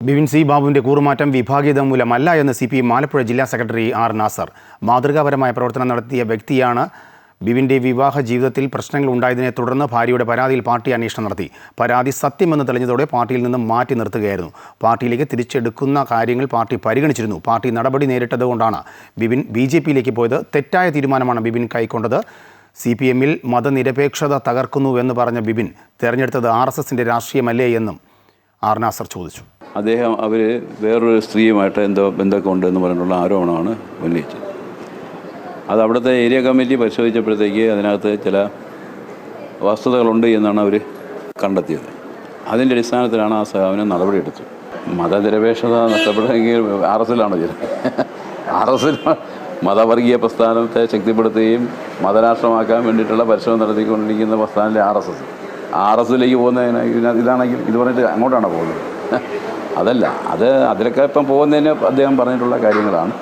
Bipin C ബാബുവിന്റെ കൂറുമാറ്റം വിഭാഗീയത മൂലമല്ല എന്ന് സി പി മാലപ്പുഴ ജില്ലാ സെക്രട്ടറി ആർ നാസർ. മാതൃകാപരമായ പ്രവർത്തനം നടത്തിയ വ്യക്തിയാണ് ബിവിന്റെ വിവാഹ ജീവിതത്തിൽ പ്രശ്നങ്ങൾ ഉണ്ടായതിനെ തുടർന്ന് ഭാര്യയുടെ പരാതിയിൽ പാർട്ടി അന്വേഷണം നടത്തി. പരാതി സത്യമെന്ന് തെളിഞ്ഞതോടെ പാർട്ടിയിൽ നിന്നും മാറ്റി നിർത്തുകയായിരുന്നു. പാർട്ടിയിലേക്ക് തിരിച്ചെടുക്കുന്ന കാര്യങ്ങൾ പാർട്ടി പരിഗണിച്ചിരുന്നു. പാർട്ടി നടപടി നേരിട്ടതുകൊണ്ടാണ് ബിബിൻ ബി ജെ പിയിലേക്ക് പോയത്. തെറ്റായ തീരുമാനമാണ് ബിബിൻ കൈക്കൊണ്ടത്. സി പി എമ്മിൽ മതനിരപേക്ഷത തകർക്കുന്നുവെന്ന് പറഞ്ഞ ബിബിൻ തെരഞ്ഞെടുത്തത് ആർ എസ് എസിന്റെ രാഷ്ട്രീയമല്ലേ എന്നും ആർ നാസർ ചോദിച്ചു. അദ്ദേഹം അവർ വേറൊരു സ്ത്രീയുമായിട്ട് എന്തോ ബന്ധമൊക്കെ ഉണ്ടെന്ന് പറഞ്ഞിട്ടുള്ള ആരോപണമാണ് ഉന്നയിച്ചത്. അത് അവിടുത്തെ ഏരിയ കമ്മിറ്റി പരിശോധിച്ചപ്പോഴത്തേക്ക് അതിനകത്ത് ചില വസ്തുതകളുണ്ട് എന്നാണ് അവർ കണ്ടെത്തിയത്. അതിന്റെ അടിസ്ഥാനത്തിലാണ് ആ സഹാവിനെ നടപടിയെടുത്തത്. മതനിരപേക്ഷത നഷ്ടപ്പെടുകയെങ്കിൽ ആർ എസ് എല്ലാണ് ചെയ്യുന്നത് ആർ എസ് മതവർഗീയ പ്രസ്ഥാനത്തെ ശക്തിപ്പെടുത്തുകയും മതരാഷ്ട്രമാക്കാൻ വേണ്ടിയിട്ടുള്ള പരിശ്രമം നടത്തിക്കൊണ്ടിരിക്കുന്ന പ്രസ്ഥാനത്തിലെ R S S. R S പോകുന്നതിന് ഇതാണെങ്കിൽ ഇത് പറഞ്ഞിട്ട് അങ്ങോട്ടാണ് പോകുന്നത്? അതല്ല അത് അതിലൊക്കെ ഇപ്പം പോകുന്നതിന് അദ്ദേഹം പറഞ്ഞിട്ടുള്ള കാര്യങ്ങളാണ്.